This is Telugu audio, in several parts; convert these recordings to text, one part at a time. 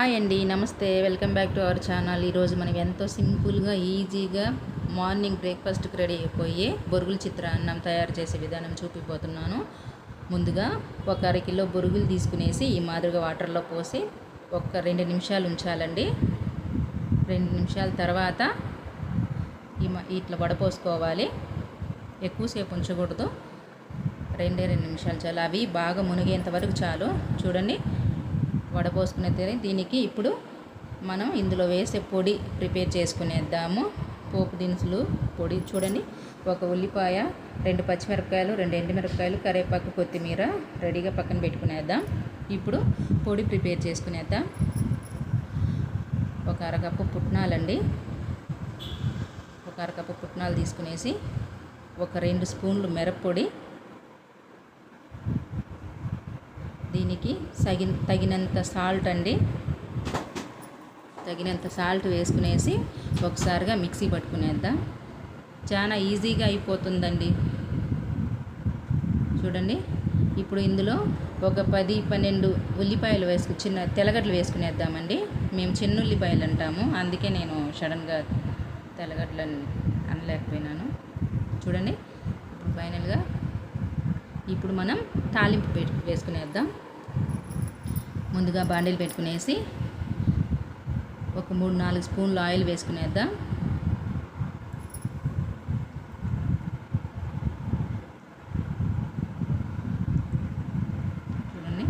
హాయ్ అండి నమస్తే. Welcome back to our channel. ఈరోజు మనం ఎంతో సింపుల్గా ఈజీగా మార్నింగ్ బ్రేక్ఫాస్ట్కి రెడీ అయిపోయి బొరుగుల చిత్రాన్నం తయారు చేసే విధానం చూపిపోతున్నాను. ముందుగా ఒక అర కిలో బొరుగులు తీసుకునేసి ఈ మాదిరిగా వాటర్లో పోసి ఒక రెండు నిమిషాలు ఉంచాలండి. రెండు నిమిషాల తర్వాత ఈ ఇట్లా వడపోసుకోవాలి. ఎక్కువసేపు ఉంచకూడదు. రెండే రెండు నిమిషాలు చాలు. అవి బాగా మునిగేంత వరకు చాలు. చూడండి. వడపోసుకునే తిని. దీనికి ఇప్పుడు మనం ఇందులో వేసే పొడి ప్రిపేర్ చేసుకునేద్దాము. పోపు దినుసులు పొడి చూడండి. ఒక ఉల్లిపాయ రెండు పచ్చిమిరపకాయలు రెండు ఎండుమిరపకాయలు కరివేపాకు కొత్తిమీర రెడీగా పక్కన పెట్టుకునేద్దాం. ఇప్పుడు పొడి ప్రిపేర్ చేసుకునేద్దాం. ఒక అరకప్పు పుట్నాలండి. ఒక అరకప్పు పుట్నాలు తీసుకునేసి ఒక రెండు స్పూన్లు మిరప్పొడి దీనికి సగిన తగినంత సాల్ట్ అండి. తగినంత సాల్ట్ వేసుకునేసి ఒకసారిగా మిక్సీ పట్టుకునేద్దాం. చాలా ఈజీగా అయిపోతుందండి. చూడండి. ఇప్పుడు ఇందులో ఒక పది పన్నెండు ఉల్లిపాయలు వేసుకు చిన్న తెల్లగడ్డలు వేసుకునేద్దామండి. మేము చిన్న ఉల్లిపాయలు అంటాము. అందుకే నేను సడన్గా తెల్లగడ్డలు అనలేకపోయినాను. చూడండి. ఇప్పుడు ఫైనల్గా ఇప్పుడు మనం తాలింపు పెట్టు వేసుకునేద్దాం. ముందుగా బాండీలు పెట్టుకునేసి ఒక మూడు నాలుగు స్పూన్లు ఆయిల్ వేసుకునేద్దాం. చూడండి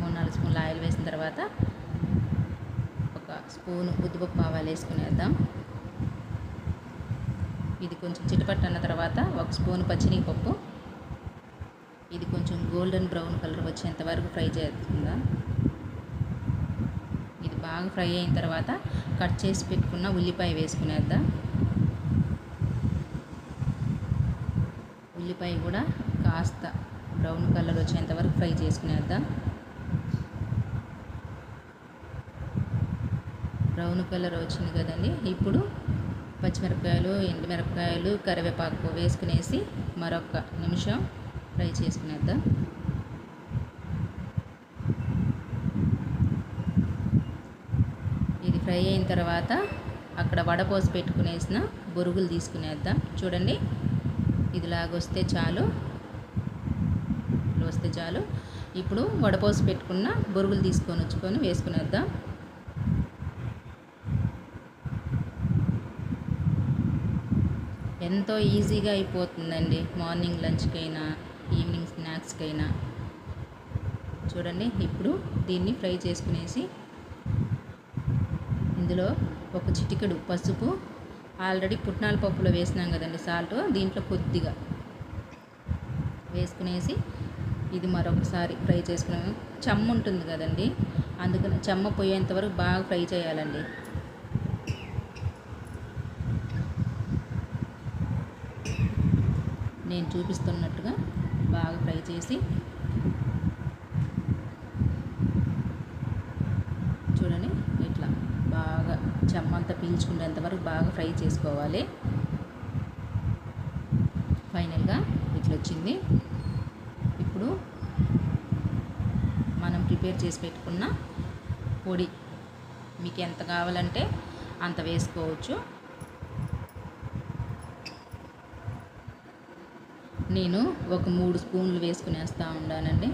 మూడు నాలుగు స్పూన్లు ఆయిల్ వేసిన తర్వాత ఒక స్పూన్ ఉద్దిపప్పు ఆవాలు వేసుకునేద్దాం. ఇది కొంచెం చిటపట్టు అన్న తర్వాత ఒక స్పూన్ పచ్చినీపప్పు ఇది కొంచెం గోల్డెన్ బ్రౌన్ కలర్ వచ్చేంత వరకు ఫ్రై చేస్తుందా? ఇది బాగా ఫ్రై అయిన తర్వాత కట్ చేసి పెట్టుకున్న ఉల్లిపాయ వేసుకునేద్దా? ఉల్లిపాయ కూడా కాస్త బ్రౌన్ కలర్ వచ్చేంత వరకు ఫ్రై చేసుకునేద్దా? బ్రౌన్ కలర్ వచ్చింది కదండి. ఇప్పుడు పచ్చిమిరపకాయలు ఎండుమిరపకాయలు కరివేపాకు వేసుకునేసి మరొక నిమిషం ఫ్రై చేసుకునేద్దాం. ఇది ఫ్రై అయిన తర్వాత అక్కడ వడపోసి పెట్టుకునేసిన బొరుగులు తీసుకునేద్దాం. చూడండి ఇదిలాగొస్తే చాలు. ఇలా వస్తే చాలు. ఇప్పుడు వడపోసి పెట్టుకున్న బొరుగులు తీసుకొని వచ్చుకొని వేసుకునేద్దాం. ఎంతో ఈజీగా అయిపోతుందండి. మార్నింగ్ లంచ్కైనా ఈవినింగ్ చూడండి ఇప్పుడు దీన్ని ఫ్రై చేసుకునేసి ఇందులో ఒక చిటికెడు పసుపు ఆల్రెడీ పుట్నాల పప్పులో వేసినాం కదండి సాల్ట్ దీంట్లో కొద్దిగా వేసుకునేసి ఇది మరొకసారి ఫ్రై చేసుకున్నాము చెమ్మ ఉంటుంది కదండి అందుకని చెమ్మ పోయేంత వరకు బాగా ఫ్రై చేయాలండి. నేను చూపిస్తున్నట్టుగా బాగా ఫ్రై చేసి చూడండి ఇట్లా బాగా చెమ్మంతా పీల్చుకునేంత వరకు బాగా ఫ్రై చేసుకోవాలి. ఫైనల్గా ఇట్లా వచ్చింది. ఇప్పుడు మనం ప్రిపేర్ చేసి పెట్టుకున్న పొడి. మీకు ఎంత కావాలంటే అంత వేసుకోవచ్చు. నేను ఒక మూడు స్పూన్లు వేసుకునేస్తూ ఉన్నానండి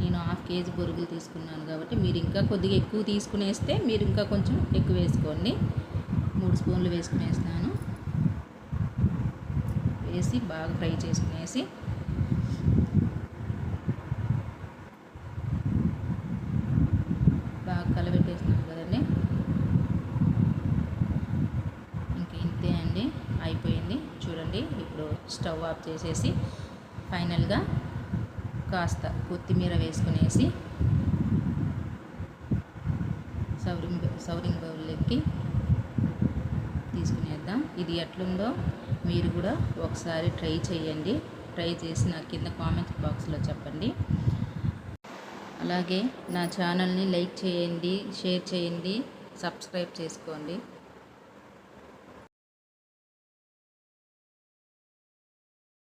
నేను హాఫ్ కేజీ బొరుగులు తీసుకున్నాను కాబట్టి మీరు ఇంకా కొద్దిగా ఎక్కువ తీసుకునేస్తే మీరు ఇంకా కొంచెం ఎక్కువ వేసుకోండి. మూడు స్పూన్లు వేసుకునేస్తాను వేసి బాగా ఫ్రై చేసుకునేసి బాగా కలబెట్టేస్తున్నాను కదండి. ఇంకా ఇంతే అండి. అయిపోయింది. చూడండి స్టవ్ ఆఫ్ చేసేసి ఫైనల్గా కాస్త కొత్తిమీర వేసుకునేసి సౌరింగ్ సౌరింగ్ బౌల్లోకి తీసుకునేద్దాం. ఇది ఎట్లుందో మీరు కూడా ఒకసారి ట్రై చేయండి. ట్రై చేసి నా కింద కామెంట్ బాక్స్లో చెప్పండి. అలాగే నా ఛానల్ని లైక్ చేయండి షేర్ చేయండి సబ్స్క్రైబ్ చేసుకోండి.